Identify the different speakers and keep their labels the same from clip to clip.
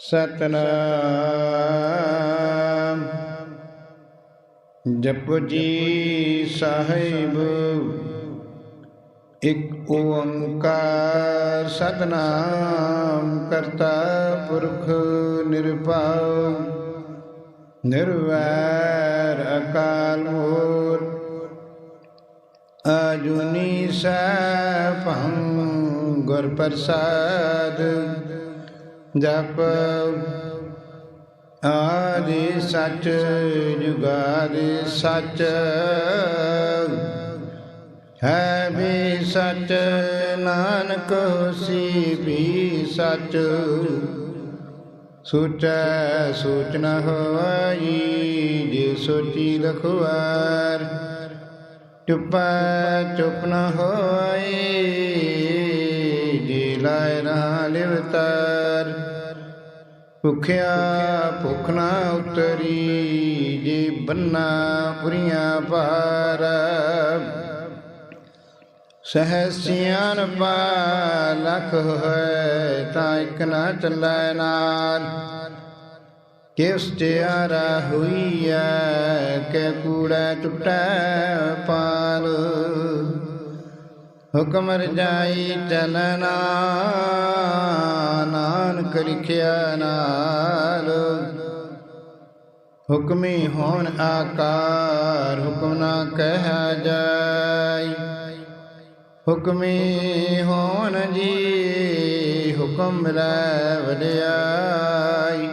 Speaker 1: ਸਤਨਾਮ। ਜਪੁ ਜੀ ਸਾਹਿਬ, ਇਕ ਓੰਕਾਰ ਸਤਨਾਮ ਕਰਤਾ ਪੁਰਖ ਨਿਰਭਉ, ਨਿਰਵੈਰ ਅਕਾਲ ਮੂਰਤ ਅਜੂਨੀ ਸੈਭੰ ਗੁਰ ਪ੍ਰਸਾਦ ਜਪ ਆਦਿ ਸੱਚ, ਜੁਗਾਦਿ ਸੱਚ। ਹੈ ਵੀ ਸੱਚ, ਨਾਨਕ ਹੋਸੀ ਵੀ ਸੱਚ। ਸੋਚੈ ਸੋਚ ਨ ਹੋਈ ਜੇ ਸੋਚੀ ਲਖਵਾਰ। ਚੁੱਪੈ ਚੁੱਪ ਨ ਹੋਈ ਲਾਇ ਨਾ ਲਿਵਤਾਰ ਭੁਖਿਆ ਭੁਖ ਨਾ ਉਤਰੀ, ਜੇ ਬੰਨਾ ਪੁਰੀਆਂ ਪਾਰ ਸਹਸਿਆਨ ਪਾ ਲਖ ਹੈ ਤਾਂ ਇਕ ਨਾ ਚੱਲੈ ਨਾਲ ਕਿਸ ਤਿਆਰਾ ਹੋਈਐ, ਕਿ ਕੂੜਾ ਟੁੱਟੈ ਪਾਲ। ਹੁਕਮ ਰਜਾਈ ਚਲਨਾ ਨਾਨਕ ਲਿਖਿਆ ਨਾਲ। ਹੁਕਮੀ ਹੋਣ ਆਕਾਰ, ਹੁਕਮ ਨਾ ਕਹਿਆ ਜਾਈ। ਹੁਕਮੀ ਹੋਣ ਜੀ, ਹੁਕਮ ਲੈ ਵਡਿਆਈ।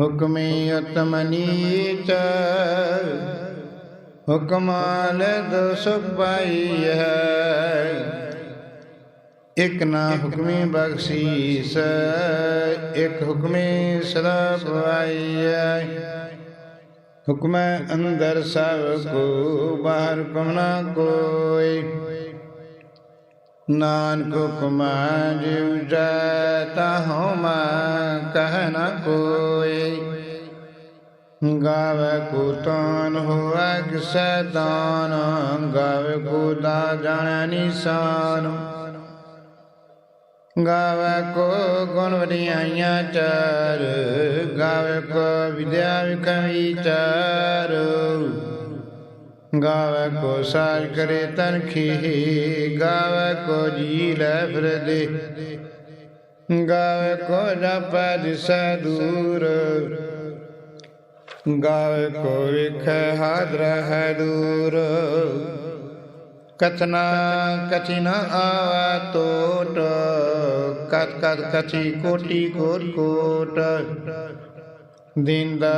Speaker 1: ਹੁਕਮੀ ਉਤਮ ਨੀਚ ਹੁਕਮਾਲ ਦੋਸ ਪਾਈ ਹੈ। ਇਕ ਨਾ ਹੁਕਮੀ ਬਖਸ਼ੀਸ ਇਕ ਹੁਕਮੀ ਸਦਾ ਪਵਾਈ ਹੈ। ਹੁਕਮੈ ਅੰਦਰ ਸਭ ਕੋ ਬਾਹਰ ਹੁਕਮ ਨਾ ਕੋਈ। ਨਾਨਕ ਹੁਕਮੈ ਜਿਉ ਜਾਤਾ ਹਉਮੈ ਕਹਿ ਨ ਕੋਈ। ਗਾਵੇ ਕੋ ਤਾਨ ਹੋਵੇ ਕਿਸੈ ਦਾਨ, ਗਾਵੇ ਕੋ ਦਾ ਜਾਣੈ ਨਿਸ਼ਾਨ। ਗਾਵੇ ਕੋ ਗੁਣ ਵਡਿਆਈਆਂ ਚਾਰ, ਗਾਵੇ ਕੋ ਵਿਦਿਆ ਵਿਖਾਈ ਚਾਰ। ਗਾਵੇ ਕੋ ਸਾਜ ਕਰੇ ਤਨਖੀ ਗਾਵੇ ਕੋ ਜੀ ਲੈ ਫਿਰਦੇ। ਗਾਵੇ ਕੋ ਜਪੈ ਦਿਸੈ ਦੂਰ। ਗਾਵੇ ਕੋ ਵੇਖੈ ਹਾਦਰ ਹੈ ਦੂਰ। ਕਥਨਾ ਕਥਿ ਨ ਆਵਾ ਟੋਟ ਕਤ ਕਤ ਕਥੀ ਕੋਟੀ ਕੋਟ ਕੋਟ। ਦਿੰਦਾ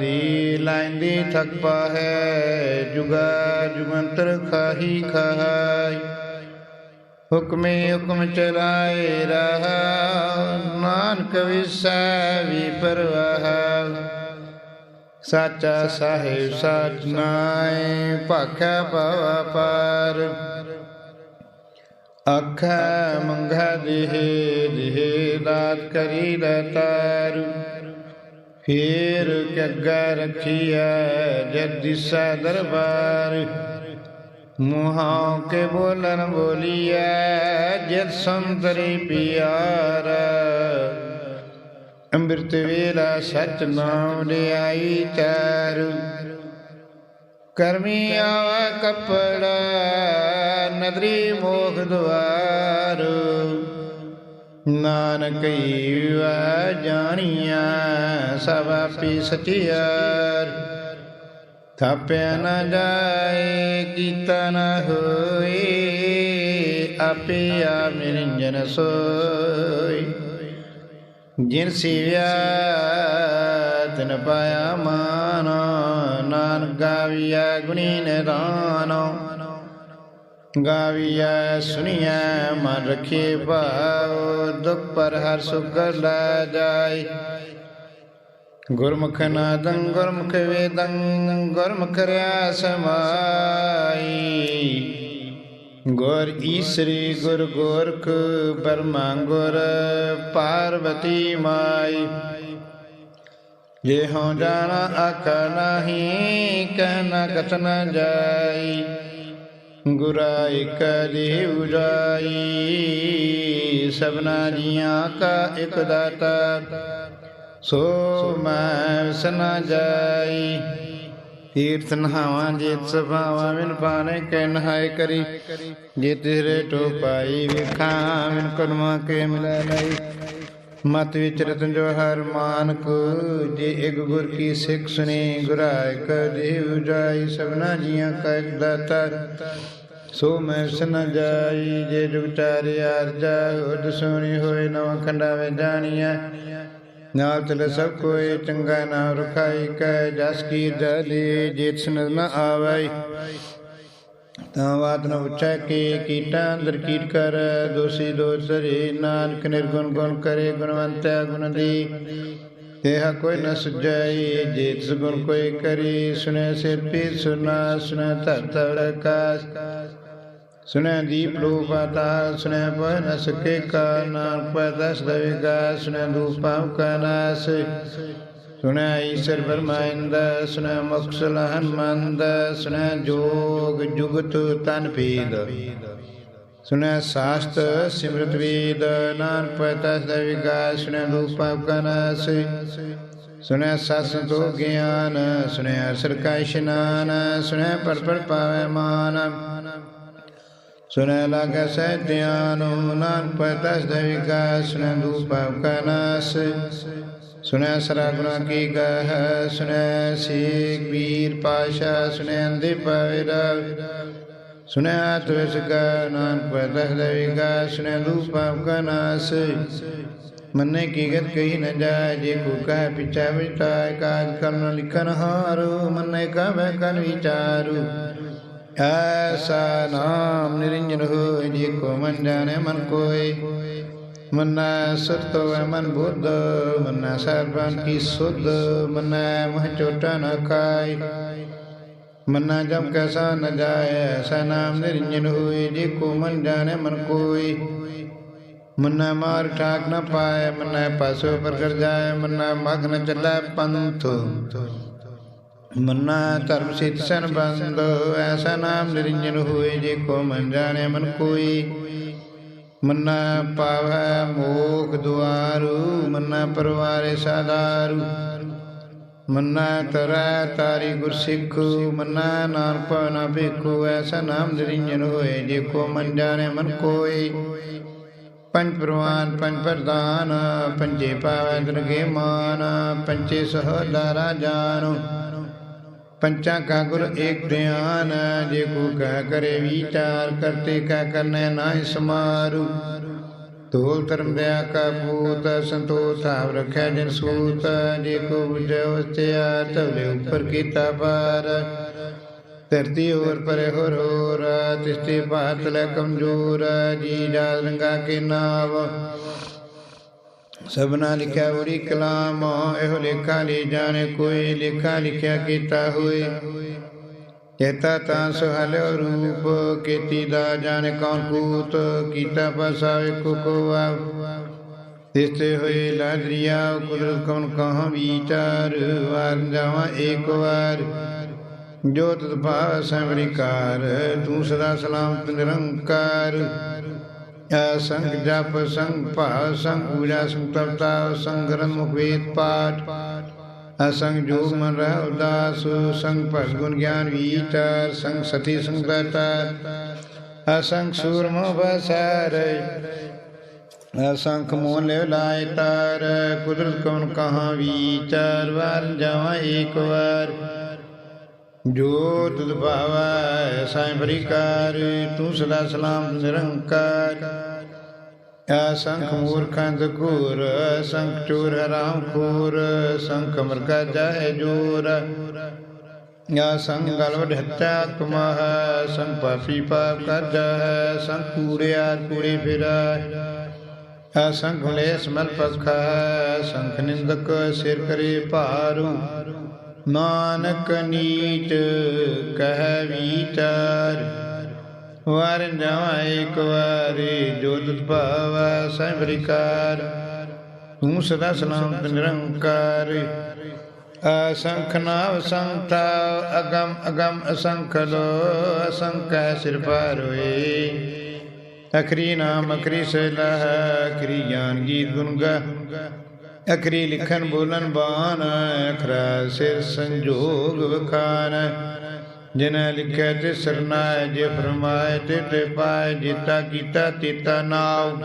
Speaker 1: ਦੀ ਲੈਂਦੀ ਥਕ ਪਾਹੈ, ਜੁਗਾ ਜੁਗੰਤਰ ਖਾਹੀ ਖਾਈ ਹੁਕਮੇ ਹੁਕਮ ਚਲਾਏ ਰਹਾ, ਨਾਨਕ ਵਿਸੈ ਵੀ ਪਰਵਾਹ। ਸਾਚਾ ਸਾਹਿਬ ਸਾਚ ਨਾਏ ਭਾਖਾ ਪਵਾ ਪਾਰ ਅੱਖਾ ਮੰਗਾ ਦੇਹ ਦੇਹ ਦਾਤ ਕਰੀ ਦਤਾਰ ਫੇਰ ਕੱਗਾ ਰਖੀਐ, ਜਦ ਦਿਸਾ ਦਰਬਾਰ। ਮੁਹਾਂ ਕੇ ਬੋਲਨ ਬੋਲੀਐ, ਜਦ ਸੰਤਰੀ ਪਿਆਰ। ਅੰਮ੍ਰਿਤ ਵੇਲਾ ਸਚ ਨਾਮ ਲਿਆਈ ਚਾਰ ਕਰਮੀ ਆਵਾ ਕਪੜਾ, ਨਦਰੀ ਮੋਖ ਦੁਆਰ ਨਾਨਕ ਈਵਾ ਜਾਣੀਆ ਸਭ ਆਪੀ ਸਚਿਆਰ। ਥਾਪਿਆ ਨਾ ਜਾਏ, ਕੀਤਾ ਨਾ ਹੋਏ, ਆਪੇ ਆ ਨਿਰੰਜਨ ਸੋਈ ਜਿਨ ਸਿਵਿਆ ਤਿਨ ਪਾਇਆ ਮਾਨ, ਨਾਨਕ ਗਾਵੀਆ ਗੁਣੀ ਨਿਦਾਨ। ਗਾਵਿਆ ਸੁਣੀਐ ਮਨ ਰਖੇ ਭਾਉ ਦੁਖ ਪਰ ਹਰ ਸੁਖ ਲੈ ਜਾਏ। ਗੁਰਮੁਖ ਨਾਦੰ, ਗੁਰਮੁਖ ਵੇਦੰ, ਗੁਰਮੁਖ ਰਿਆ ਸਮਾਈ। ਗੁਰ ਈਸਰੀ ਗੁਰ ਗੋਰਖ ਬਰਮਾ ਗੁਰ ਪਾਰਵਤੀ ਮਾਈ। ਜੇ ਹੋ ਜਾਣਾ ਆਖ ਨਹੀਂ, ਕਹਿਣਾ ਕਥ ਨ ਜਾਈ। ਗੁਰਾ ਇਕ ਦੇਵ ਜਾਈ, ਸਭਨਾ ਜੀਆਂ ਕਾ ਇਕ ਦਾਤਾ। ਸੋ ਮੈਂ ਸਨਾ ਜਾਈ। ਤੀਰਥ ਨਹਾਵਾਂ ਜੇਤ ਸਭਾਵਾਂ ਵਿਨ ਪਾਣੇ ਕੈ ਨਹਾਇ ਕਰੀ। ਜੇ ਤੇਰੇ ਟੋ ਪਾਈ ਵੇਖਾਂ ਵਿਨ ਕਰਮਾ ਕੇ ਮਿਲੈ ਨਹੀਂ। ਮਤ ਵਿੱਚ ਰਤਨ ਜੋ ਹਰ ਮਾਨਕ, ਜੇ ਇੱਕ ਗੁਰ ਕੀ ਸਿੱਖ ਸੁਣੀ, ਗੁਰਾਇ ਕ ਦੇਵ ਜਾਈ, ਸਭਨਾ ਜੀਆਂ ਕਾ ਇੱਕ ਦਾਤਾ। ਸੋ ਮੈਂ ਸਨ ਜਾਈ, ਜੇ ਜੁਟਾਰੇ ਅਰਜਾ ਉਦ ਸੋਣੀ ਹੋਏ ਨਵ ਖੰਡਾ ਵੇ ਜਾਣੀਐ। ਨਾਲ ਚਲੇ ਸਭ ਕੋਈ ਚੰਗਾ ਨਾਮ ਰਖਾਈ ਕੈ ਜਸ ਕੀ ਜਲੀ ਜੇਤ ਸੁਨ ਨ ਆਵੈ ਤਾਂ ਬਾਤ ਨ ਉਚੈ ਕੇ ਕੀਟਾ, ਅੰਦਰ ਕੀਟ ਕਰ, ਦੋਸੀ ਦੋਸ ਰੇ ਨਾਨਕ ਨਿਰਗੁਣ ਗੁਣ ਕਰੇ, ਗੁਣਵੰਤ ਗੁਣ ਦੀ। ਇਹ ਕੋਈ ਨ ਸੁਝਾਈ, ਜੇਤ ਸੁਗੁਣ ਕੋਈ ਕਰੀ ਸੁਨੇ ਸਿਰ ਪੀ ਸੁਨਾ ਸੁਨੇ ਧਰਤ ਆਕਾਸ਼। ਸੁਨੇ ਦੀਪ ਲੋ ਪਾਤਾ ਸੁਨੇ ਪੈ ਨ ਸਕੇ ਕਾ ਨਾਨਕ ਪੈ ਦਸ ਦਵੇਗਾ ਸੁਨੇ ਦੂਪਾਂ ਕਾ ਨਾਸ। ਸੁਣੈ ਈਸ਼ਰ ਬਰਮਾਇੰਦ ਸੁਣੈ ਮੁਕਸਲ ਹਨਮੰਦ, ਸੁਣੈ ਜੋਗ ਜੁਗਤ ਤਨ ਭੇਦ ਸੁਣੈ ਸਾਸਤ ਸਿਮਰਤ ਵੇਦ, ਨਾਨਕ ਪਤਾ ਸਦਿਗਾ ਸੁਣੈ ਰੂਪਾ ਕਨਸ ਸੁਣੈ ਸਸ ਤੋ ਗਿਆਨ, ਸੁਣੈ ਅਸਰ ਕਾ ਇਸ਼ਨਾਨ, ਸੁਣੈ ਪਰ ਪਰ ਮਾਨ। ਸੁਣੈ ਲਾਗੈ ਸਹਿ ਧਿਆਨ ਨਾਨਕ ਪਤਾ ਸਦਿਗਾ ਸੁਣੈ ਰੂਪਾ ਕਨਸ ਸੁਣੈ ਸਰਾ ਗੁਣਾ ਕੀ ਗਹ ਸੁਣੈ ਸੇਖ ਵੀਰ ਪਾਸ਼ਾ ਸੁਣੈ ਅੰਦੇ ਪਵੇਰਾ ਸੁਣੈ ਆਤਵਿਸ ਗਾ ਨਾਨਕ ਪਦਹ ਦੇਗਾ ਸੁਣੈ ਰੂਪਾ ਕਾ ਮੰਨੇ ਕੀ ਗਤ ਕਹੀ ਨ ਜਾਏ, ਜੇ ਕੋ ਕਹਿ ਪਿਛੈ ਵਿਟਾਇ ਕਾਜ ਕਰਨ ਲਿਖਨ ਹਾਰੂ, ਮੰਨੇ ਕਾ ਵੈ ਕਨ ਵਿਚਾਰੂ। ਐਸਾ ਨਾਮ ਨਿਰੰਜਨ ਹੋਇ, ਜੇ ਕੋ ਮਨ ਜਾਣੇ ਮਨ ਕੋਇ। ਮਨੈ ਸਤ ਮਨ ਬੁੱਧ, ਮਨੈ ਸਰਬਨ ਕੀ ਸੁਧ, ਮਨੈ ਮਹ ਚੋਟਾ ਨ ਖਾਇ। ਮਨਾ ਜਮ ਕੈਸਾ ਨ ਜਾਏ, ਐਸਾ ਨਾਮ ਨਿਰੰਜਨ ਹੋਏ ਜੇ ਕੋ ਮਨ ਜਾਣੇ ਮਨ ਕੋਈ ਮਨਾ ਮਾਰ ਠਾਕ ਨ ਪਾਏ ਮਨਾ ਪਾਸੋ ਪਰ ਕਰ ਜਾਏ ਮਨਾ ਮਗਨ ਨ ਪੰਥ। ਮੰਨਾ ਧਰਮ ਸਿਤ ਸਨ ਬੰਦ ਐਸਾ ਨਾਮ ਨਿਰੰਜਨ ਹੋਏ ਜੇ ਕੋ ਮਨ ਜਾਣੇ ਮਨ ਕੋਈ। ਮਨਾ ਪਾਵੈ ਮੋਖ ਦੁਆਰੂ, ਮੰਨਾ ਪਰਵਾਰੇ ਸਾਧਾਰੂ। ਮੰਨਾ ਤਰੈ ਤਾਰੀ ਗੁਰਸਿੱਖ, ਮੰਨਾ ਨਾਨਕ ਭਵਨਾ ਭੇਖੋ, ਐਸਾ ਨਾਮ ਨਿਰੰਜਨ ਹੋਏ ਜੇ ਕੋ ਮਨ ਜਾਣੇ ਮਨ ਕੋਈ। ਪੰਜ ਪ੍ਰਵਾਨ, ਪੰਜ ਪ੍ਰਦਾਨ ਪੰਜੇ ਪਾਵੈ ਦਰਗੇ ਮਾਨ, ਪੰਜੇ ਸਹਦਾਰਾ ਜਾਨੋ ਪੰਚਾਂ ਕਾ ਗੁਰ ਏਕ ਧਿਆਨ ਜੇ ਕੋ ਕਹਿ ਕਰੇ ਵਿਚਾਰ, ਕਰਤੇ ਕਹਿ ਕਰਨੇ ਨਾਹਿ ਸਮਾਰੂ। ਤੋਲ ਧਰਮ ਦਿਆ ਕਾ ਪੂਤ, ਸੰਤੋਖ ਹਾਵ ਰਖਿਆ ਜਨ ਸੂਤ, ਜੇ ਕੋ ਬੁਝੈ ਉਸਤਿਆ ਤਵਲੇ ਉੱਪਰ ਕੀਤਾ ਪਾਰ ਧਰਤੀ ਹੋਰ ਪਰੇ ਹੋਰ ਹੋਰ, ਤਿਸਤੇ ਬਾਤ ਲੈ ਕਮਜ਼ੋਰ, ਜੀ ਜਾ ਰੰਗਾ ਕੇ ਨਾਵ। ਸਭਨਾ ਲਿਖਿਆ ਉਰੀ ਕਲਾਮ, ਇਹੋ ਲੇਖਾ ਲੈ ਜਾਣੇ ਕੋਈ, ਲੇਖਾ ਲਿਖਿਆ ਕੀਤਾ ਹੋਏ। ਕੇਤਾ ਤਾਂ ਸੁਹਲਿਓ ਰੂਪ, ਕੀਤੀ ਦਾ ਜਾਣੇ ਕੌਣ ਕੂਤ, ਕੀਤਾ ਪਸਾਵੇ ਕੁਕਵਾ ਤਿਸਤੇ ਹੋਏ ਲਾਦਰੀਆ ਕੁਦਰਤ ਕੌਣ ਕਹਾਂ ਵਿਚਾਰ, ਵਾਰ ਜਾਵਾਂ ਏਕ ਵਾਰ। ਜੋ ਤਤ ਭਾਵ ਸੰਵਰਿਕਾਰ ਤੂੰ ਸਦਾ ਸਲਾਮਤ ਨਿਰੰਕਾਰ। ਅਸੰਗ ਜਪ, ਸੰਗ ਭਾਵ, ਸੰਗ ਪੂਜਾ, ਸੰਗ ਤਪਤਾ ਸੰਗ ਗ੍ਰੰਥ ਵੇਦ ਪਾਠ। ਅਸੰਗ ਜੋਗ ਮਨ ਰਹਿ ਉਦਾਸ, ਸੰਗ ਭਸ ਗੁਣ ਗਿਆਨ ਵਿਚਾਰ ਸੰਗ ਸਤੀ, ਸੰਗ ਦਾਤਾ ਅਸੰਗ ਸੂਰਮ ਬਸਰ ਅਸੰਖ ਮੋਨ ਲੈ ਲਾਇ ਤਾਰ, ਕੁਦਰਤ ਕੌਣ ਕਹਾ ਵਿਚਾਰ ਵਾਰ ਜਾਵਾਂ ਏਕ ਵਾਰ। ਜੋ ਤੁਧ ਭਾਵੈ ਸਾਇ ਬਰਿਕਾਰ ਤੂੰ ਸਦਾ ਸਲਾਮ ਨਿਰੰਕਾਰ। ਅਸੰਖ ਮੂਰਖਾਂ ਦਕੂਰ ਅਸੰਖ ਚੋਰ ਹਰਾਮ ਖੋਰ, ਸੰਖ ਮਰਗਾ ਜਾਏ ਜੋਰ। ਯਾ ਸੰਗ ਗਲਵ ਢੱਟਾ ਕਮਹ ਸੰਗ ਪਾਪੀ ਪਾਪ ਕਰਜਾ ਹੈ, ਸੰਗ ਕੂੜਿਆ ਕੂੜੇ ਫਿਰਾ। ਅਸੰਖ ਲੇਸ ਮਲ ਪਖਾ ਸੰਖ ਨਿੰਦਕ ਸਿਰ ਕਰੇ ਭਾਰੂ। ਨਾਨਕ ਨੀਚ ਕਹਿ ਵਿਚਾਰ, ਵਾਰ ਜਾਵਾਂ ਇੱਕ ਵਾਰੀ ਜੋਤ ਭਾਵ ਸੈਬਰਿਕਾਰ ਤੂੰ ਸਦਾ ਸਲਾਮਤ ਨਿਰੰਕਾਰ, ਅਸੰਖ ਨਾਵ ਸੰਖਾ ਅਗਮ ਅਗਮ ਅਸੰਖ ਲੋ, ਅਸੰਖ ਹੈ ਸਿਰ ਪਰ ਹੋਏ। ਅਖਰੀ ਨਾਮ ਅਖਰੀ ਸਲਹ ਅਖਰੀ ਗਿਆਨ ਗੀਤ ਗੁਣ ਗਾ। ਅਖਰੀ ਲਿਖਣ ਬੋਲਣ ਬਾਣ, ਅਖਰਾ ਸਿਰ ਸੰਜੋਗ ਵਖਾਨ ਜਿਨ ਲਿਖੈ ਤੇ ਸਰਨਾਇ ਜੇ ਫਰਮਾਏ ਤੇ ਤੇ ਪਾਏ, ਜੀਤਾ ਕੀਤਾ ਤੀਤਾ ਨਾਉ।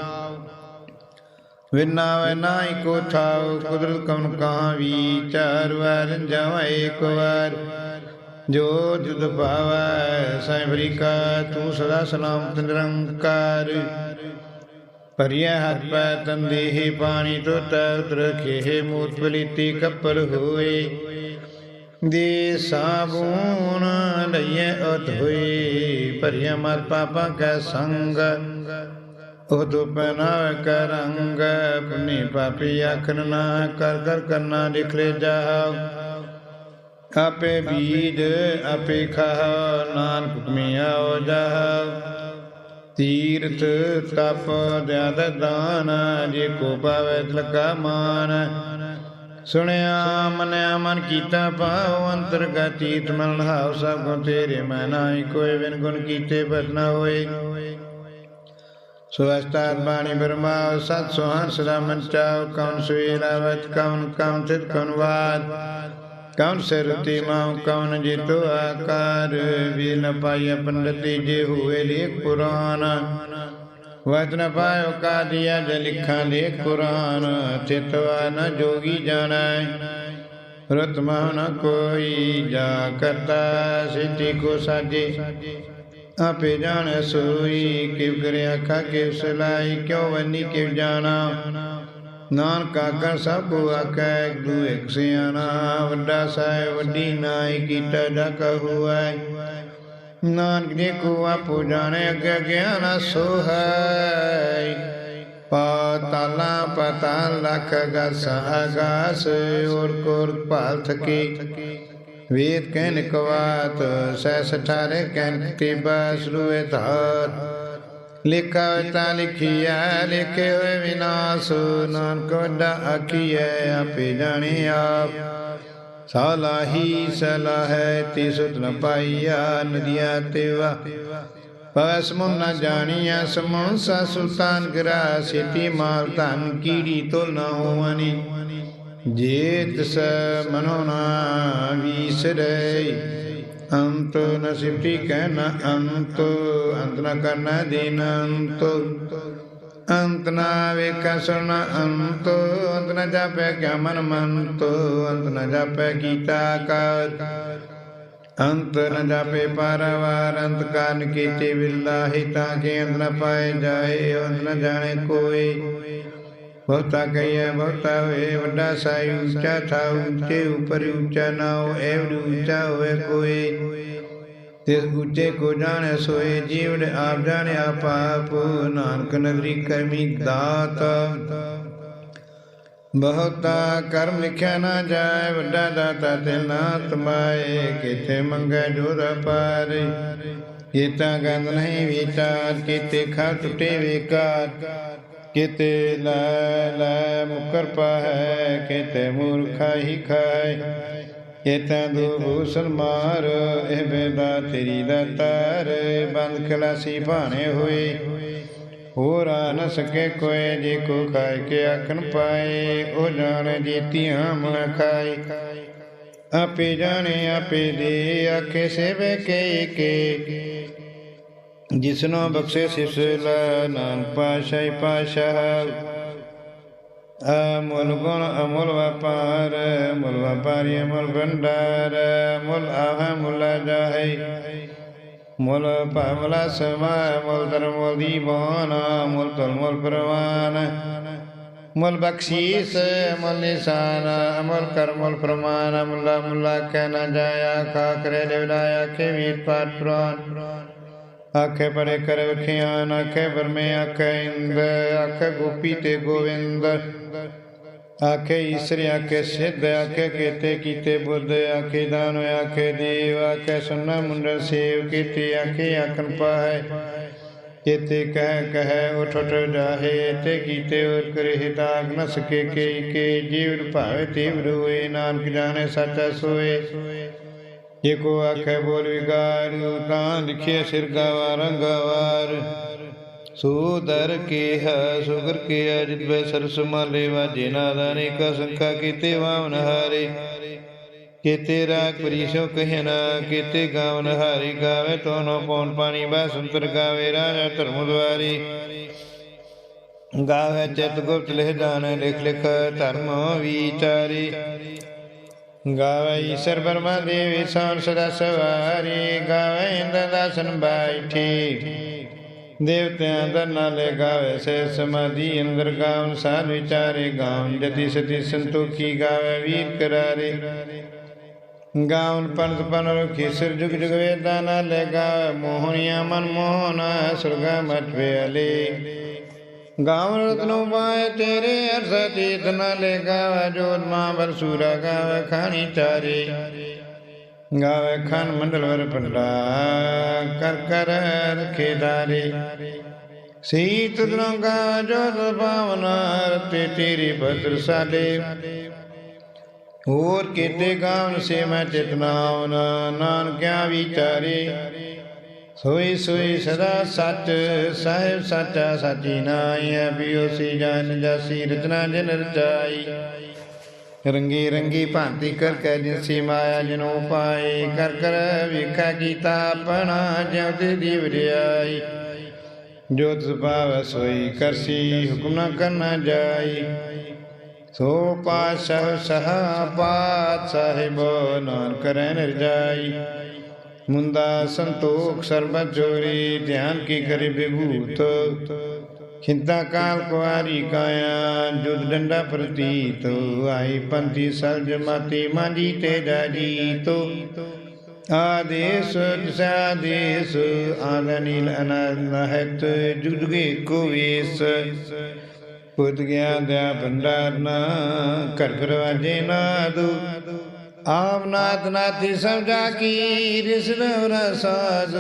Speaker 1: ਵਿਨਾ ਵੈ ਨਾਈ ਕੋ ਥਾਉ, ਕੁਦਰਤ ਕਵਨ ਕਹਾ ਵਿਚਾਰ ਵਾਰ ਜਾਵਾ ਏਕ ਵਾਰ। ਜੋ ਜੁਦ ਭਾਵੈ ਸੈਭਰੀ ਕਾ ਤੂੰ ਸਦਾ ਸਲਾਮਤ ਨਿਰੰਕਾਰ। ਪਰਿਆ ਹੱਥ ਪੈ ਤੰਦੇਹੀ ਪਾਣੀ ਟੋਟਾ, ਉਤਰ ਖੇਹ ਮੂਤ ਬਲੀਤੀ ਕੱਪੜ ਹੋਏ ਦੇ ਸਾਬੂਨ ਲਈਏ ਉਤ ਹੋਈ, ਭਰਿਆ ਮਤ ਪਾਪਾਂ ਕੈ ਸੰਗ। ਉਹ ਤੋ ਪਹਿਨਾਵੇ ਕੈ ਰੰਗ, ਪੁਨੀ ਪਾਪੀ ਆਖਣ ਨਾ ਕਰ ਕਰ ਕਰਨਾ ਲਿਖ ਲੈ ਜਾਓ। ਆਪੇ ਬੀਜ ਆਪੇ ਖਾਓ, ਨਾਨਕ ਹੁਕਮੀ ਆਓ ਜਾਓ। ਤੀਰਥ ਤਪ ਦਿਆਦ ਦਾਨ, ਜੇ ਕੋ ਪਾਵੇ ਲਗਾ ਮਾਨ। ਸੁਣਿਆ, ਮਨਿਆ, ਮਨ ਕੀਤਾ ਪਾਉ ਅੰਤਰਗਤੀਤ ਮਨ ਹਾਉ, ਸਭ ਗੁਣ ਤੇਰੇ ਮੈਂ ਨਾਹੀ, ਕੋਈ ਵਿਨ ਗੁਣ ਕੀਤੇ ਬਦ ਨ ਹੋਏ। ਸੁਵਸਤਾਰ ਬਾਣੀ ਬਰਮਾਉ ਸਤ ਸੁਹਾਨ ਸਦਾ ਮਨ ਚਾਉ ਕੌਣ ਸੁਏਲਾਵਤ ਕੌਣ ਕੌਣ ਚਿਤ ਕੌਣ ਵਾਦ ਕੌਣ ਸਰਤੀ ਮਾਉ ਕੌਣ ਜਿਤੋ ਆਕਾਰ ਵੀ ਨ ਪਾਈਆ ਪੰਡਤੀ ਜੇ ਹੋਏ ਲੇਖ ਪੁਰਾਨ ਵਚਨ ਪਾਇਓ ਕਾਦੀਆ ਜ ਲਿਖਾਂ ਲੇਖ ਕੁਰਾਨ ਚਿਤਵਾ ਨ ਜੋਗੀ ਜਾਣੈ। ਰਤ ਨ ਕੋਈ ਜਾ ਕਰਤਾ, ਸਿੱਧੀ ਕੋ ਸਾਜੇ। ਆਪੇ ਜਾਣ ਸੋਈ, ਕਿਵ ਕਰਿਆ ਆਖਾ ਕਿਵ ਸਲਾਈ, ਕਿਉ ਵੰਨੀ ਕਿਵ ਜਾਣਾ। ਨਾਨਕ ਆਖਣ, ਸਭ ਕੋ ਆਖੈ, ਗੁਰੂ ਇੱਕ ਸਿਆਣਾ, ਵੱਡਾ ਸਾਹਿਬ, ਵੱਡੀ ਨਾਈ, ਕੀਤਾ ਜਾ ਕਹੁਐ ਨਾਨਕ ਜੀ ਕੋ ਆਪੋ ਜਾਣੇ, ਅੱਗੇ ਗਿਆਨ ਸੋਹੈ ਪਾਤਾਲਾ ਪਤਾ ਲਖ ਗਸ ਅਗਾਸ ਔਰ ਕੋਰ ਭਾਲ ਥਕੇ। ਵੇਦ ਕਹਿਨ ਕਵਾਤ ਸੈ ਸਠਾਰੇ ਕਹਿਨ ਤੇ ਬਸ ਰੂਏ ਧਾਰ ਲਿਖਾ ਤਾ ਲਿਖਿਆ ਲਿਖੇ ਹੋਏ ਵਿਨਾਸ਼, ਨਾਨਕ ਆਖੀਐ, ਆਪੇ ਜਾਣੇ ਆਪ। ਸਲਾਹੀ ਸਲਾਹੈ ਤੇ ਸੁਤ ਨ ਪਾਈਆ ਨਦੀਆ ਤੇਵਾ ਪਵਸ ਮੁਨ ਨ ਜਾਣੀਆ ਸਮਨ ਸਾ ਸੁਲਤਾਨ ਗਰਾ ਸਿਤੀ ਮਾਲ ਧਨ ਕੀੜੀ ਤੁਲ ਨ ਹੋਵਨੀ। ਜੇ ਤਿਸ ਮਨੋ ਨਾ ਵੀਸਰੈ ਅੰਤ ਨ ਸਿਫਤੀ ਕਹਿ ਅੰਤ ਅੰਤ ਨ ਕਰਨਾ ਦੀਨ ਅੰਤ। ਅੰਤ ਨਾ ਵੇਖਾ ਸੁਣ ਅੰਤ ਅੰਤ ਨ ਜਾਪੈ ਕਿਆ ਮਨ ਮੰਤ, ਅੰਤ ਨ ਜਾਪੈ ਕੀਤਾ ਕਰ ਅੰਤ ਨ ਜਾਪੇ ਪਰਵਾਰ, ਅੰਤ ਕਾਨ ਕੀਤੇ ਬਿਲਾਹੀ ਤਾਂ ਕਿ ਅੰਤ ਨ ਪਾਏ ਜਾਏ, ਅੰਤ ਨ ਜਾਣੇ ਕੋਈ। ਬਹੁਤਾ ਕਹੀਏ ਬਹੁਤਾ ਹੋਏ ਵੱਡਾ ਸਾਈ ਉੱਚਾ ਥਾ ਉੱਚੇ ਉਪਰ ਉੱਚਾ ਨਾ ਹੋਏ ਉੱਚਾ ਹੋਏ ਕੋਈ ਤਿਸ ਉੱਚੇ ਕੋ ਜਾਣੈ ਸੋਏ ਜੀਵਨ ਆਪ ਜਾਣੇ ਆਪ ਆਪ ਨਾਨਕ ਨਗਰੀ ਕਰਮੀ ਦਾਤ ਬਹੁਤਾ ਕਰਮ ਲਿਖਿਆ ਨਾ ਜਾਏ ਵੱਡਾ ਦਾਤਾ ਤੇ ਨਾ ਤਮਾਏ ਕਿਥੇ ਮੰਗੈ ਜੋ ਪਾਰੇ ਕੀਤਾ ਗੰਦ ਨਹੀਂ ਵਿਚਾਰ ਕੀਤੇ ਖਾ ਟੁੱਟੇ ਵੇਕਾਰ ਕਿਤੇ ਲੈ ਲੈ ਮੁਕਰ ਪਾਹੈ, ਕਿਤੇ ਮੂਰਖਾ ਹੀ ਖਾਏ। ਇਤਾਂ ਦੋ ਭੂਸਨ ਮਾਰ, ਇਹ ਬੇਦਾ ਤੇਰੀ ਦਾ ਤਾਰ ਬੰਦ ਖਲਾਸੀ ਭਾਣੇ ਹੋਏ। ਹੋਰ ਆ ਨ ਸਕੇ ਕੋਏ, ਜੇ ਕੋ ਖਾਏ ਕੇ ਆਖਣ ਪਾਏ, ਉਹ ਜਾਣ ਜੀਤੀਆਂ ਮਨ ਖਾਏ। ਆਪੇ ਜਾਣੇ, ਆਪੇ ਦੇ, ਆਖੇ ਸੇਵੇ ਕੇ ਕੇ ਜਿਸਨੋ ਬਖਸ਼ੇ ਸਿਸਲ ਨਾਮ ਪਾਸ਼ਾਈ ਪਾਸ਼ਾ ਅਮੁਲ ਗੁਣ, ਅਮੁਲ ਵਪਾਰ ਮੁਲ ਵਪਾਰੀ, ਅਮੁਲ ਭੰਡਾਰ ਮੁਲ ਆਹ ਮੁਲ ਜਾਹੇ। ਮੁਲ ਪਵਲਾ ਸਮਾ, ਮੁਲ ਧਰਮ ਦੀਵਾਨ ਮੁਲ ਤਲ ਪ੍ਰਵਾਨ। ਮੁਲ ਬਖਸ਼ੀਸ ਅਮਲ ਨਿਸ਼ਾਨ, ਅਮਲ ਕਰ ਮੁਲ ਪ੍ਰਮਾਨ, ਮੁਲਾ ਮੁਲਾ ਕਹਿ ਨਾ ਜਾਇਆ, ਖਾ ਕਰੇ ਦੇਵਲਾਇਆ ਕੇ ਵੀਰ ਪਾਠ ਪੁਰਾਨ। ਆਖੇ ਪਰੇ ਕਰ ਵਖਿਆਨ ਆਖੇ ਬਰਮੇ ਆਖੇ ਇੰਦ, ਆਖੇ ਗੋਪੀ ਤੇ ਗੋਵਿੰਦ। ਆਖੇ ਈਸ਼ਰ, ਆਖੇ ਸਿੱਧ, ਆਖੇ ਕੀਤੇ ਕੀਤੇ ਬੁੱਧ, ਆਖੇ ਦਾਨ, ਆਖੇ ਦੇਵ, ਆਖੇ ਸੁਨਾ ਮੁੰਡਨ ਸੇਵ ਕੀਤੇ, ਆਖੇ ਆਖਨ ਪਾਹੈ। ਚੇਤੇ ਕਹਿ ਕਹਿ ਉਠ ਉਠ ਜਾਹੇ ਤੇ ਕੀਤੇ ਔਰ ਕਰੇ ਤਾਗ ਨ ਸਕੇ ਕੇ ਕੇ ਜੀਵ ਭਾਵੇ ਤੀਵ ਰੋਏ ਨਾਨਕ ਜਾਣੇ ਸੱਚਾ ਸੋਏ। ਜੇ ਕੋ ਆਖੇ ਬੋਲ ਵਿਗਾਰ ਤਾਂ ਲਿਖਿਆ ਸਿਰ ਗਾਵਾ ਰੰਗਵਾਰ ਸੂਦਰ ਕੀ ਹੈ ਸੁਗਰ ਕੀ ਹੈ ਜਿਤ ਬੈ ਸਰਸ ਮਾਲੇ ਵਾਜੇ, ਨਾਦਾਨੇ ਕਾ ਸੰਖਾ ਕੀਤੇ ਵਾਵਨ ਹਾਰੇ। ਕੀਤੇ ਰਾਗ ਪਰੀਸ਼ੋ ਕਹਿਨਾ ਕੀਤੇ ਗਾਵਨ ਹਾਰੀ, ਗਾਵੇ ਤੋਨੋ ਪੌਣ ਪਾਣੀ ਬੈ ਸੰਤਰ ਗਾਵੇ ਰਾਜਾ ਗਾਵੇ ਚਿਤ ਗੁਪਤ ਲਿਖ ਜਾਣੇ ਲਿਖ ਲਿਖ ਧਰਮ ਵਿਚਾਰੀ। ਗਾਵੇ ਈਸ਼ਰ ਬਰਮਾ ਦੇਵੀ ਸਾਨ ਸਦਾ ਸਵਾਰੀ, ਗਾਵੇ ਇੰਦਰ ਦਾਸਨ ਬੈਠੀ ਦੇਵਤਿਆਂ ਦਾ ਨਾਲੇ ਗਾਵੇ ਸੇ ਸਮਾਧੀ, ਅੰਦਰ ਗਾਵਨ ਸਾਧ ਵਿਚਾਰੇ, ਗਾਵਨ ਜਤੀ ਸਤੀ ਸੰਤੋਖੀ, ਗਾਵੇ ਵੀਰ ਕਰਾਰੇ। ਗਾਵਨ ਪੰਤ ਪਨ ਰਖੀ, ਸਿਰ ਜੁਗ ਜੁਗ ਵੇਦਾ ਨਾਲੇ ਗਾਵੇ ਮੋਹਨੀਆਂ ਮਨ ਮੋਹਨ, ਸੁਰਗਾ ਮਚਵੇ ਅਲੇ ਗਾਵਨ ਰਤਨੋ ਪਾਏ ਤੇਰੇ ਅਰਸ ਤੀਤ ਨਾਲੇ ਗਾਵੇ, ਜੋਤ ਮਾਂ ਬਰਸੂਰਾ ਗਾਵੇ, ਖਾਣੀ ਚਾਰੇ। ਗਾਵੇ ਖਾਨ ਮੰਡਲ ਵਰ ਪੰਡਾ ਕਰ ਕਰ ਰਖੇ ਧਾਰੇ ਸੀਤ ਦਰੋਂ ਜੋਤ ਭਾਵਨਾ ਰਤੇ ਤੇਰੀ ਭਦਰ ਸਾਲੇ ਹੋਰ ਕੀਤੇ ਗਾਵਨ ਸੇ ਮੈਂ ਚਿਤਨਾਵਨ ਨਾਨਕਿਆ ਵਿਚਾਰੇ। ਸੋਈ ਸੋਈ ਸਦਾ ਸੱਚ, ਸਾਹਿਬ ਸਾਚਾ ਸਾਚੀ ਨਾਈ ਹੈ ਬਿਓ ਸੀ ਜਾਨ ਜਾਸੀ, ਰਚਨਾ ਜਨ ਰਚਾਈ। ਰੰਗੀ ਰੰਗੀ ਭਾਂਤੀ ਕਰ ਕੈ ਜਿਨਸੀ ਮਾਇਆ ਜਨੋ ਪਾਏ ਕਰ ਕਰ ਵੇਖਾ ਕੀਤਾ ਆਪਣਾ, ਜਿਉ ਤੇ ਦੀ ਵਡਿਆਈ ਜੋ ਤਿਸ ਸੋਈ ਕਰਸੀ, ਹੁਕਮ ਨ ਕਰਨਾ ਜਾਈ। ਸੋ ਪਾਸ਼ਾ ਸਹਾ ਪਾਤ ਸਾਹਿਬ, ਨਾਨਕ ਕਰੈ ਨਿਰਜਾਈ। ਮੁੰਦਾ ਸੰਤੋਖ ਸਰਬ ਚੋਰੀ, ਧਿਆਨ ਕੀ ਕਰੇ ਬਿਭੂਤ ਖਿੰਤਾ ਕਾਲ ਕੁਆਰੀ ਕਾਇਆ, ਜੁਦ ਡੰਡਾ ਪ੍ਰਤੀਤ। ਆਈ ਪੰਥੀ ਸਲਜ ਮਾਤੀ, ਮਾਂਜੀ ਤੇ ਜਾਜੀਤੋ ਆਦੇਸ, ਦਸਾਦੇਸ ਆਦਨੀਲ ਅਨਹਤ ਜੁਗਜੁਗੇ ਕੋ ਵੇਸ। ਪੁੱਤ ਗਿਆ ਦਿਆ ਭੰਡਾਰਨਾ, ਘਰ ਪਰਵਾਜੇ ਨਾਦੂ। ਆਮ ਨਾਥ ਨਾਥੀ ਸਮਝਾ ਕੀ ਰਿਸ ਰਵ ਸਾਜ।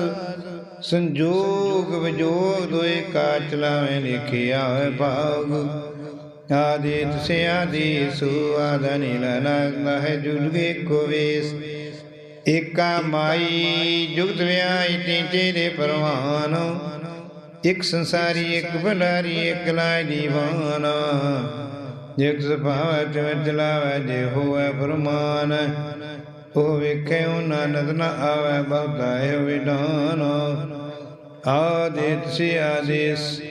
Speaker 1: ਸੰਜੋਗ ਵਿਜੋਗ ਦੋਏ ਕਾ ਚਲਾਵੇਂ ਲਿਖਿਆ ਹੈ ਭਾਗ। ਆਦਿਤ ਸੇ ਆਦੇਸੁ ਆਦਨੀ ਲਨਗ ਹੈ ਜੁਗੇ ਕੋ ਵੇਸ। ਏਕਾ ਮਾਈ ਜੁਗਤ ਵਿਆਈ ਤੀਜੇ ਦੇ ਪਰਵਾਨ। ਇੱਕ ਸੰਸਾਰੀ, ਇੱਕ ਭੰਡਾਰੀ, ਇੱਕ ਲਾਇ ਦੀਵਾਨਾ। ਜਿਤ ਸੁਭਾਵ ਤਿਵ ਚਲਾਵੈ ਜੇ ਹੋਵੇ ਫਰਮਾਨ। ਉਹ ਵੇਖੇ ਉਹਨਾਂ ਨਦ ਨ ਆਵੈ ਬਹੁਤਾ ਹੈ ਵਿਡਾਨ ਆਦਿਤ ਸੀ ਆਦੇਸ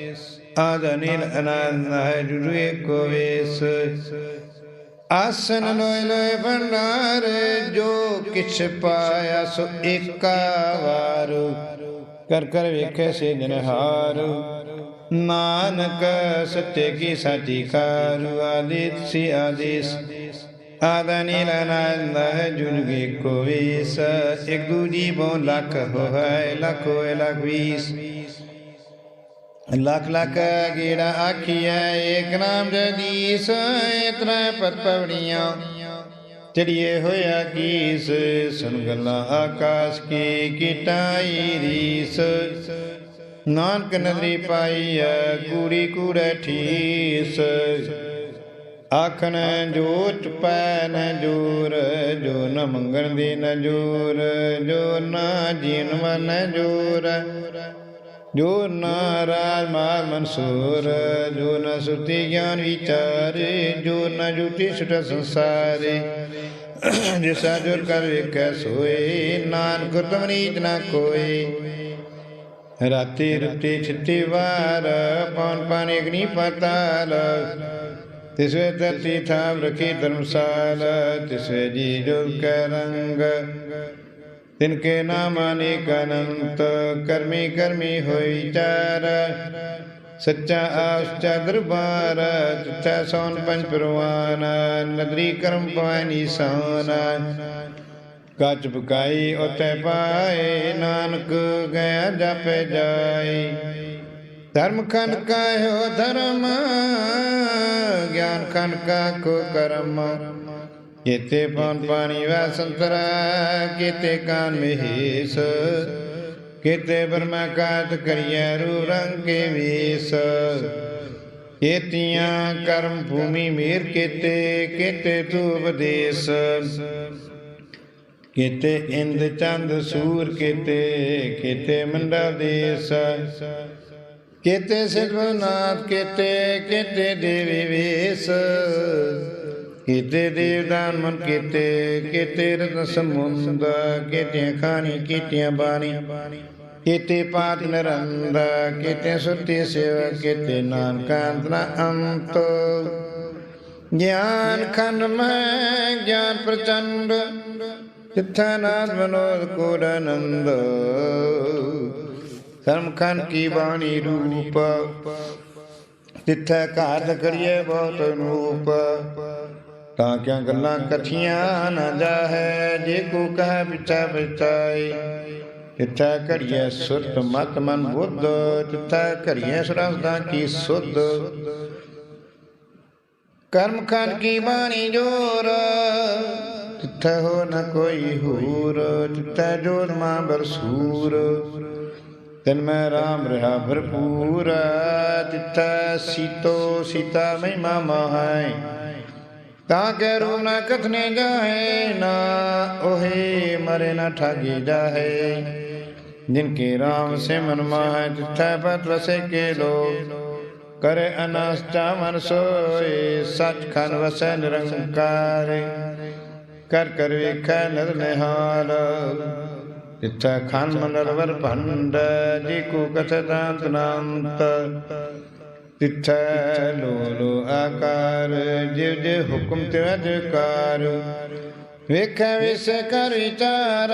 Speaker 1: ਆਦਨੀਲ ਅਨੰਦ ਹੈ ਜੁੜੇ ਕੋ ਵੇਸ। ਆਸਨ ਲੋਇ ਲੋਇ ਭੰਡਾਰ, ਜੋ ਕਿਛ ਪਾਇਆ ਸੋ ਏਕਾ ਵਾਰ। ਕਰ ਕਰ ਵੇਖੇ ਸੇ ਜਨਹਾਰ ਨਾਨਕ ਸੱਚੇ ਕੀ ਸਾਚੀ ਕਾਰੂ ਆਦਿਤ ਸੀ ਆਦੇਸ। ਆਦਨੀ ਲਨੰਦ ਜੁਨਗੇ ਕੋ ਇੱਕ ਦੂਜੀ ਬੋ ਲੱਖ ਹੋਏ ਲੱਖ ਹੋਏ ਲੱਖ ਵੀਸ। ਲੱਖ ਲੱਖ ਗੇੜਾ ਆਖੀਐ, ਏਕ ਨਾਮ ਜਦੀਸ ਇਤਨਾ ਪਤ ਪਵੜੀਆਂ ਚੜੀਏ ਹੋਇਆ ਕੀਸ ਸੁਣ ਗੱਲਾਂ ਆਕਾਸ਼ ਕੀ ਕੀਟਾਈ ਰੀਸ। ਨਾਨਕ ਨਦਰੀ ਪਾਈਐ ਕੂੜੀ ਕੂੜੈ ਠੀਸ। ਆਖਣ, ਜੋ ਚਪੈ ਨ ਜੂਰ, ਜੋ ਨ ਮੰਗਣ ਦੀ ਨ ਜੂਰ, ਜੋ ਨਾ ਜੀਨ ਮਨ ਜੂਰ। ਜੋ ਨਾ ਰਾਜ ਮਾਲ ਮਨਸੂਰ, ਜੋ ਨ ਸੁਤੀ ਗਿਆਨ ਵਿਚਾਰੇ, ਜੋ ਨ ਜੁਟੀ ਸੁਟ ਸੰਸਾਰੇ। ਜਿਸਾ ਜੁਰ ਕਰ ਵੇਖੈ ਸੋਏ, ਨਾਨਕ ਤੁਮ ਨਾ ਨ ਕੋਏ। ਰਾਤੀ ਰੁੱਤੀ ਛਿੱਤੀ ਵਾਰ, ਪੌਣ ਪਾਣੀ ਅਗਨੀ ਪਤਾਲ। ਤਿਸਵੇ ਤਤੀ ਥਾਮ ਰਖੀ ਧਰਮਸਾਲ ਤਿਸਵੇ ਜੀ ਜੋ ਕੈ ਰੰਗ। ਤਿਨ ਕੇ ਨਾਮ ਅਨੇਕ ਅਨੰਤ, ਕਰਮੀ ਕਰਮੀ ਹੋਈ ਚਾਰ। ਸੱਚਾ ਆਸਚਾ ਦਰਬਾਰ ਤਿੱਥਾ ਸੋਨ ਪੰਜ ਪਰਵਾਨ। ਕੱਚ ਬਕਾਈ ਉਤੇ ਪਾਏ, ਨਾਨਕ ਗਿਆ ਜਪੇ ਜਾਈ ਧਰਮ ਖੰਡ ਕਾਇਓ ਧਰਮ, ਗਿਆਨ ਖੰਡ ਕਾ ਕੋ ਕਰਮ। ਕੀਤੇ ਪਨ ਪਾਣੀ ਵੈ ਸੰਤਰਾ, ਕੀਤੇ ਕਾਨ ਮਹੇਸ। ਕੀਤੇ ਬਰਮਾ ਕਾਤ ਕਰੀਐ ਰੂ ਰੰਗ ਕੇ ਵੇਸ ਕੀਤੀਆਂ ਕਰਮ ਭੂਮੀ ਮੇਰ ਕੀਤੇ ਕੀਤੇ ਤੂ ਉਪਦੇਸ ਕੀਤੇ ਇੰਦ ਚੰਦ ਸੂਰ ਕੀਤੇ ਕੀਤੇ ਮੰਡਲ ਦੇਸ। ਕੀਤੇ ਸਿਰਵਨਾਥ ਕੀਤੇ ਕੀਤੇ ਦੇਵੀ ਵੇਸ। ਕੀਤੇ ਦੇਵਦਾਨ ਮਨ ਕੀਤੇ ਕੀਤੇ ਰਤਨ ਸਮੁੰਦ ਕੀਤੇ ਖਾਣੀ ਕੀਤੀਆਂ ਬਾਣੀ ਕੀਤੇ ਪਾਤ ਨਿਰੰਦ, ਕੀਤੇ ਸੁਰਤੀ ਸੇਵਾ ਕੀਤੇ ਨਾਨਕ ਅੰਤ ਅੰਤ। ਗਿਆਨ ਖੰਡ ਮੈਂ, ਗਿਆਨ ਪ੍ਰਚੰਡ। ਜਿੱਥਾ ਨਾਥ ਮਨੋਦ ਕੋਡ ਆਨੰਦ ਕਰਮ ਖੰਡ ਕੀ ਬਾਣੀ ਰੂਪ ਜਿੱਥੈ ਘਾਤ ਕਰੀਏ ਬਹੁਤ ਨੂਪ ਤਾਂ ਕਿਆ ਗੱਲਾਂ ਕਥੀਆਂ ਨਾ ਜਾਹੈ ਜੇ ਕੋ ਕਹਿ ਵਿਚਾ ਵਿਚਾਈ ਜਿੱਥੈ ਘੜੀਏ ਸੁਰਤ ਮਤ ਮਨ ਬੁੱਧ ਜਿੱਥੈ ਘੜੀਏ ਸਰਸਦਾ ਕੀ ਸੁਧ ਕਰਮ ਖਾਨ ਕੀ ਬਾਣੀ ਜੋਰ ਤਿੱਥੈ ਹੋ ਨ ਕੋਈ ਹੂਰ ਤਿੱਥੈ ਜੋਰ ਮਾਂ ਬਰਸੂਰ। ਤਨ ਮੈਂ ਰਾਮ ਰਹਾ ਭਰਪੂਰ ਤਿੱਥੈ ਸੀਤੋ ਸੀਤਾ ਮਹਿਮਾ ਮਹਾਈ ਤਾਂ ਕੈ ਰੂ ਨ ਕਥਨੇ ਜਾਹੇ ਨਾ ਓਹੇ ਮਰੇ ਨ ਠਾਗੀ ਜਾਹੇ। ਜਿਨ ਕੇ ਰਾਮ ਸਿਮਨ ਮਾਹੈ ਤਿੱਥੈ ਪਤ ਵਸੇ ਕੇ ਲੋ। ਕਰੇ ਅਨਾਸ ਚਾਵਨ ਸੋਏ, ਸਚ ਖਨ ਵਸੈ ਨਿਰੰਕਾਰ। ਕਰ ਕਰ ਵੇਖੈ ਨਰ ਨਿਹਾਲ। ਤਿੱਥੈ ਖਾਨ ਮੰਡਲ ਭੰਡ ਜੀ ਕੋ ਕਥ ਦਾੰਤ ਨਾੰਤ ਲੋ ਲੋ ਆਕਾਰ ਜਿਵ ਜਿਵ ਹੁਕਮ ਤੇ ਅਧਿਕਾਰ। ਵੇਖੈ ਵਿਸੇ ਕਰ ਵਿਚਾਰ,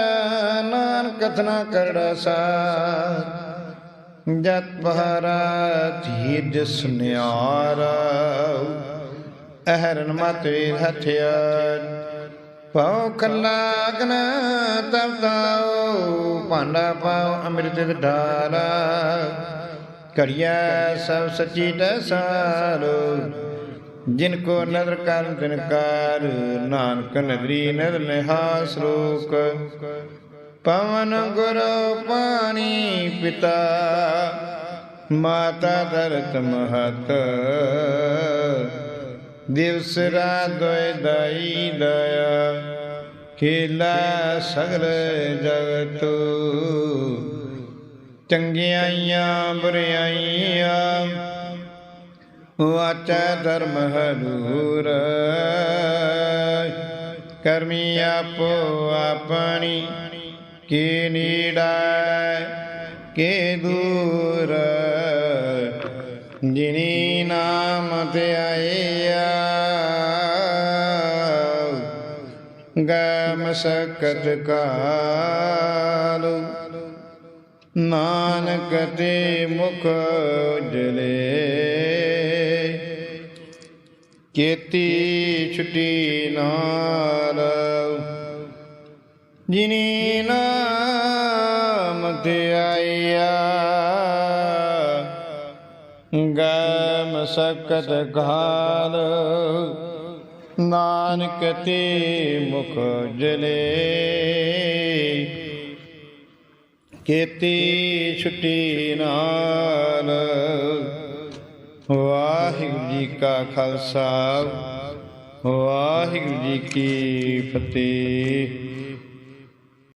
Speaker 1: ਨਾਨਕ ਕਥਨਾ ਕਰੜਾ ਸਾਰ। ਜਤ ਬਹਾਰਾ ਧੀਰ ਸੁਨਿਆਰ। ਅਹਰਨ ਮਤ ਹਥਿਆਰ। ਪਾਉ ਖੰਡਾ ਗਨ ਭਾਂਡਾ ਪਾਉ ਅੰਮ੍ਰਿਤ ਢਾਰਾ ਕਰਿਆ ਸਭ ਸਚੀ ਦਸਾਰੋ ਜਿਨ ਕੋ ਨਦਰ ਕਰਨ ਤਿਨ ਕਾਰ, ਨਾਨਕ ਨਦਰੀ ਨਦਰ ਨਿਹਾਸ ਲੋਕ। ਪਵਨ ਗੁਰ ਪਾਣੀ ਪਿਤਾ, ਮਾਤਾ ਦਰਤ ਮਹਤ। ਦਿਵਸ ਰਾਤ ਦੋਇ ਦਾਈ ਦਇਆ, ਖੇਲਾ ਸਗਲ ਜਗਤ। ਚੰਗਿਆਈਆਂ, ਬੁਰਿਆਈਆਂ, ਵਾਚਾ ਧਰਮ ਹਦੂਰ ਕਰਮੀ ਆਪੋ ਆਪਣੀ, ਕੀ ਨੀੜਾ ਕੀ ਦੂਰ ਜਿਨੀ ਨਾਮ ਤੇ ਆਇਆ, ਗਮ ਸਕਤ ਕਾਲੂ, ਨਾਨਕ ਤੇ ਮੁਖ ਜਲੇ ਕੀਤੀ ਛੁਟੀ ਨਾਲ, ਜਿਨੀ ਨਾ ਸਕਤ ਘਾਲ। ਨਾਨਕ ਤੇ ਮੁਖ ਜਲੇ। ਕੀਤੀ ਛੁੱਟੀ ਨਾਲ। ਵਾਹਿਗੁਰੂ ਜੀ ਕਾ ਖਾਲਸਾ। ਵਾਹਿਗੁਰੂ ਜੀ ਕੀ ਫਤਿਹ।